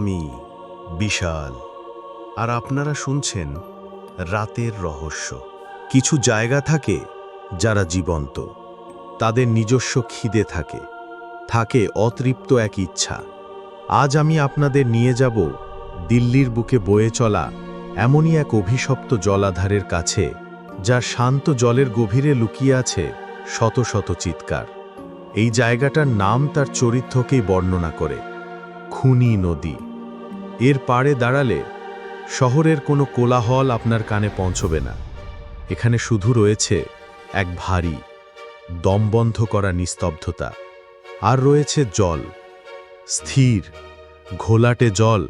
আমি, বিশাল। আর আপনারা শুনছেন রাতের রহস্য। কিছু জায়গা থাকে যারা জীবন্ত। তাদের নিজস্ব খিদে থাকে। থাকে অতৃপ্ত এক ইচ্ছা। আজ আমি আপনাদের নিয়ে যাব দিল্লির বুকে বয়ে চলা এমনই এক অভিশপ্ত জলাধারের কাছে, যার শান্ত জলের গভীরে লুকিয়ে আছে শত শত চিৎকার। এই জায়গাটার নাম তার চরিত্রকেই বর্ণনা করে, খুনি নদী। এর পাড়ে দাঁড়ালে শহরের কোনো কোলাহল আপনার কানে পৌঁছবে না। এখানে শুধু রয়েছে এক ভারী দমবন্ধ করা নিস্তব্ধতা। আর রয়েছে জল, স্থির, ঘোলাটে জল,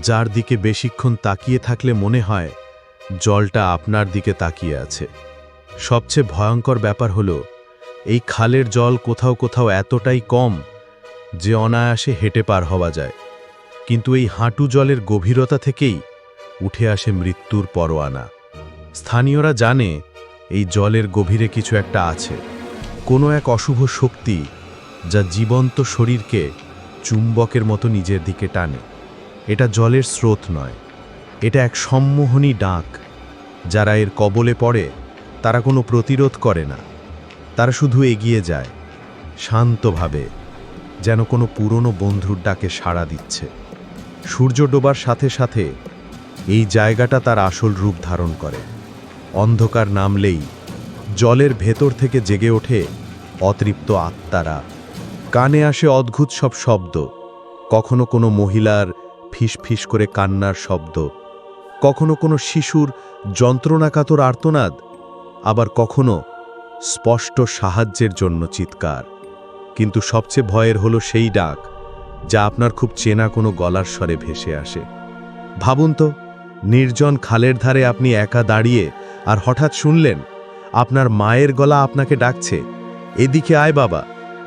যার দিকে বেশিক্ষণ তাকিয়ে থাকলে মনে হয় জলটা আপনার দিকে তাকিয়ে আছে। সবচেয়ে ভয়ঙ্কর ব্যাপার হলো, এই খালের জল কোথাও কোথাও এতটাই কম যে অনায়াসে হেঁটে পার হওয়া যায়। কিন্তু এই হাঁটু জলের গভীরতা থেকেই উঠে আসে মৃত্যুর পরোয়ানা। স্থানীয়রা জানে এই জলের গভীরে কিছু একটা আছে। কোনো এক অশুভ শক্তি যা জীবন্ত শরীরকে চুম্বকের মতো নিজের দিকে টানে। এটা জলের স্রোত নয়। এটা এক সম্মোহনী ডাক। যারা এর কবলে পড়ে, তারা কোনো প্রতিরোধ করে না। তারা শুধু এগিয়ে যায়, শান্তভাবে, যেন কোনো পুরনো বন্ধুর ডাকে সাড়া দিচ্ছে। সূর্য ডোবার সাথে সাথে এই জায়গাটা তার আসল রূপ ধারণ করে। অন্ধকার নামলেই জলের ভেতর থেকে জেগে ওঠে অতৃপ্ত আত্মারা। কানে আসে অদ্ভুত সব শব্দ। কখনো কোনো মহিলার ফিসফিস করে কান্নার শব্দ। কখনো কোনো শিশুর যন্ত্রণাকাতর আর্তনাদ। আবার কখনো স্পষ্ট সাহায্যের জন্য চিৎকার। কিন্তু সবচেয়ে ভয়ের হলো সেই ডাক। যা আপনার খুব চেনা কোনো গলার স্বরে ভেসে আসে। ভাবুন তো, নির্জন খালের ধারে আপনি একা দাঁড়িয়ে আর হঠাৎ শুনলেন, আপনার মায়ের গলা আপনাকে ডাকছে। এদিকে আয় বাবা,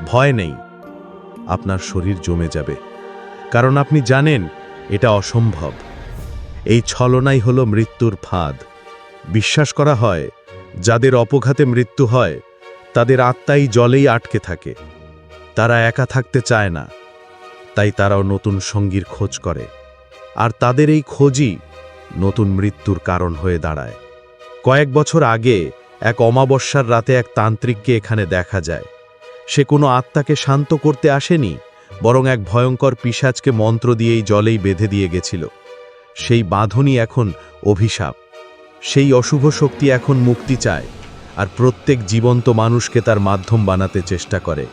ভয় নেই। আপনার শরীর জমে যাবে। কারণ আপনি জানেন, এটা অসম্ভব। এই ছলনাই হলো মৃত্যুর ফাঁদ। বিশ্বাস করা হয়, যাদের অপঘাতে মৃত্যু হয়, তাদের আত্মাই জলেই আটকে থাকে। তারা একা থাকতে চায় না। তাই তারাও নতুন সঙ্গীর খোঁজ করে। আর তাদের এই খোঁজই নতুন মৃত্যুর কারণ হয়ে দাঁড়ায়। কয়েক বছর আগে এক অমাবস্যার রাতে এক তান্ত্রিককে এখানে দেখা যায়। সে কোনো আত্মাকে শান্ত করতে আসেনি, বরং এক ভয়ঙ্কর পিসাজকে মন্ত্র দিয়েই জলেই বেঁধে দিয়ে গেছিল। সেই বাঁধনই এখন অভিশাপ। সেই অশুভ শক্তি এখন মুক্তি চায়, আর প্রত্যেক জীবন্ত মানুষকে তার মাধ্যম বানাতে চেষ্টা করে।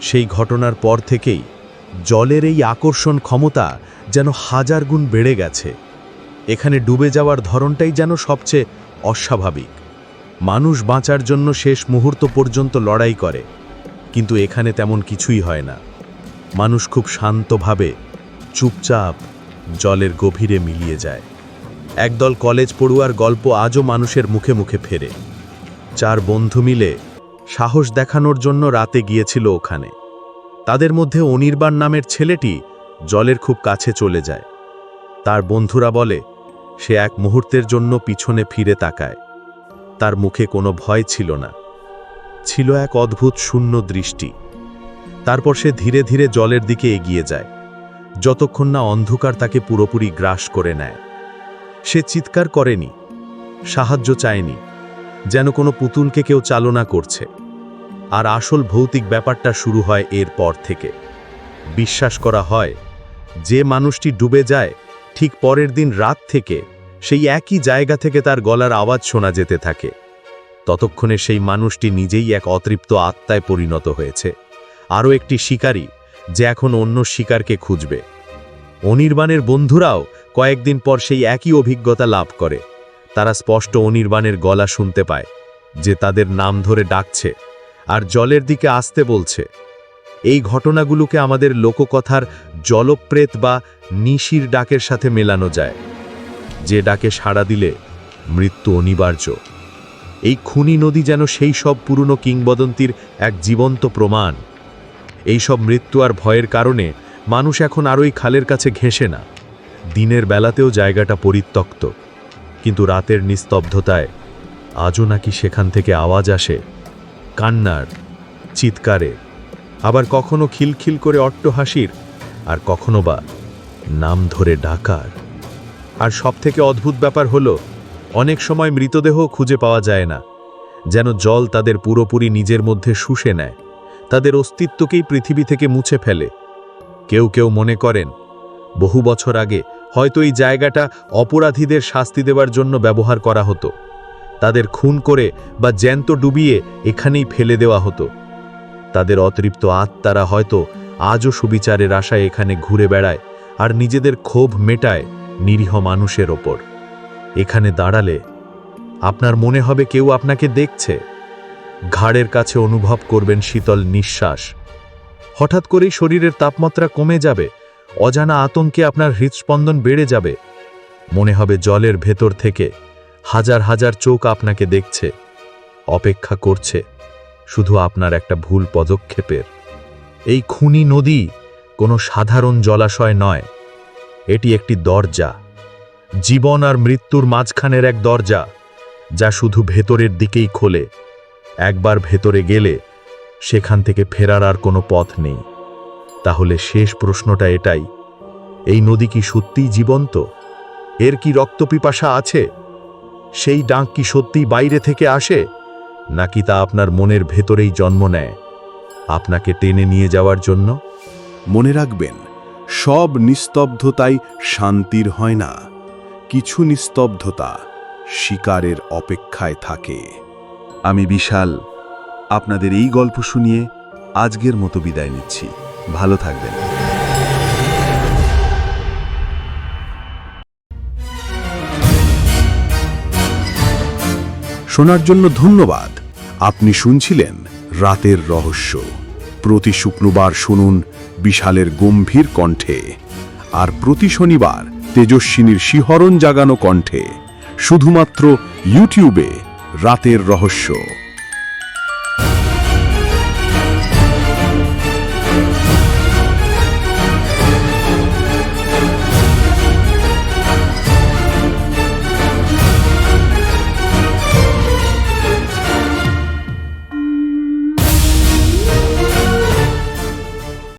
সেই ঘটনার পর থেকেই জলের এই আকর্ষণ ক্ষমতা যেন হাজার গুণ বেড়ে গেছে। এখানে ডুবে যাওয়ার ধরনটাই যেন সবচেয়ে অস্বাভাবিক। মানুষ বাঁচার জন্য শেষ মুহূর্ত পর্যন্ত লড়াই করে, কিন্তু এখানে তেমন কিছুই হয় না। মানুষ খুব শান্তভাবে চুপচাপ জলের গভীরে মিলিয়ে যায়। একদল কলেজ পড়ুয়ার গল্প আজও মানুষের মুখে মুখে ফেরে। চার বন্ধু মিলে সাহস দেখানোর জন্য রাতে গিয়েছিল ওখানে। তাদের মধ্যে অনির্বাণ নামের ছেলেটি জলের খুব কাছে চলে যায়। তার বন্ধুরা বলে, সে এক মুহূর্তের জন্য পিছনে ফিরে তাকায়। তার মুখে কোনো ভয় ছিল না। ছিল এক অদ্ভুত শূন্য দৃষ্টি। তারপর সে ধীরে ধীরে জলের দিকে এগিয়ে যায়। যতক্ষণ না অন্ধকার তাকে পুরোপুরি গ্রাস করে নেয়। সে চিৎকার করেনি, সাহায্য চায়নি, যেন কোনো পুতুলকে কেউ চালনা করছে। আর আসল ভৌতিক ব্যাপারটা শুরু হয় এর পর থেকে। বিশ্বাস করা হয়, যে মানুষটি ডুবে যায়, ঠিক পরের দিন রাত থেকে সেই একই জায়গা থেকে তার গলার আওয়াজ শোনা যেতে থাকে। ততক্ষণে সেই মানুষটি নিজেই এক অতৃপ্ত আত্মায় পরিণত হয়েছে। আরও একটি শিকারী, যে এখন অন্য শিকারকে খুঁজবে। অনির্বাণের বন্ধুরাও কয়েকদিন পর সেই একই অভিজ্ঞতা লাভ করে। তারা স্পষ্ট অনির্বাণের গলা শুনতে পায়, যে তাদের নাম ধরে ডাকছে। আর জলের দিকে আসতে বলছে। এই ঘটনাগুলোকে আমাদের লোককথার জলপ্রেত বা নিশির ডাকের সাথে মেলানো যায়, যে ডাকে সাড়া দিলে মৃত্যু অনিবার্য। এই খুনি নদী যেন সেই সব পুরনো কিংবদন্তির এক জীবন্ত প্রমাণ। এই সব মৃত্যু আর ভয়ের কারণে মানুষ এখন আরই খালের কাছে ঘেঁষে না। দিনের বেলাতেও জায়গাটা পরিত্যক্ত, কিন্তু রাতের নিস্তব্ধতায় আজও নাকি সেখান থেকে আওয়াজ আসে কান্নার, চিৎকারে, আবার কখনো খিলখিল করে অট্টহাসির আর কখনো বা নাম ধরে ডাকার। আর সবথেকে অদ্ভুত ব্যাপার হলো, অনেক সময় মৃতদেহ খুঁজে পাওয়া যায় না, যেন জল তাদের পুরোপুরি নিজের মধ্যে শুষে নেয়, তাদের অস্তিত্বকেই পৃথিবী থেকে মুছে ফেলে। কেউ কেউ মনে করেন, বহু বছর আগে হয়তো এই জায়গাটা অপরাধীদের শাস্তি দেওয়ার জন্য ব্যবহার করা হতো। তাদের খুন করে বা জ্যান্ত ডুবিয়ে এখানেই ফেলে দেওয়া হতো। তাদের অতৃপ্ত আত্মারা হয়তো আজও সুবিচারের আশায় এখানে ঘুরে বেড়ায় আর নিজেদের ক্ষোভ মেটায় নিরীহ মানুষের ওপর। এখানে দাঁড়ালে আপনার মনে হবে কেউ আপনাকে দেখছে। ঘাড়ের কাছে অনুভব করবেন শীতল নিঃশ্বাস। হঠাৎ করেই শরীরের তাপমাত্রা কমে যাবে, অজানা আতঙ্কে আপনার হৃদস্পন্দন বেড়ে যাবে। মনে হবে জলের ভেতর থেকে হাজার হাজার চোখ আপনাকে দেখছে, অপেক্ষা করছে, শুধু আপনার একটা ভুল পদক্ষেপের। এই খুনি নদী কোনো সাধারণ জলাশয় নয়, এটি একটি দরজা। জীবন আর মৃত্যুর মাঝখানের এক দরজা, যা শুধু ভেতরের দিকেই খোলে। একবার ভেতরে গেলে সেখান থেকে ফেরার আর কোনো পথ নেই। তাহলে শেষ প্রশ্নটা এটাই, এই নদী কি সত্যিই জীবন্ত? এর কি রক্তপিপাসা আছে? সেই ডাক কি সত্যিই বাইরে থেকে আসে, নাকি তা আপনার মনের ভেতরেই জন্ম নেয়? আপনাকে টেনে নিয়ে যাওয়ার জন্য? মনে রাখবেন, সব নিস্তব্ধতাই শান্তির হয় না। কিছু নিস্তব্ধতা শিকারের অপেক্ষায় থাকে। আমি বিশাল, আপনাদের এই গল্প শুনিয়ে আজকের মতো বিদায় নিচ্ছি। ভালো থাকবেন। শোনার জন্য ধন্যবাদ। আপনি শুনছিলেন রাতের রহস্য। প্রতি শুক্রবার শুনুন বিশালের গম্ভীর কণ্ঠে। আর প্রতি শনিবার তেজস্বিনীর শিহরণ জাগানো কণ্ঠে। শুধুমাত্র ইউটিউবে রাতের রহস্য।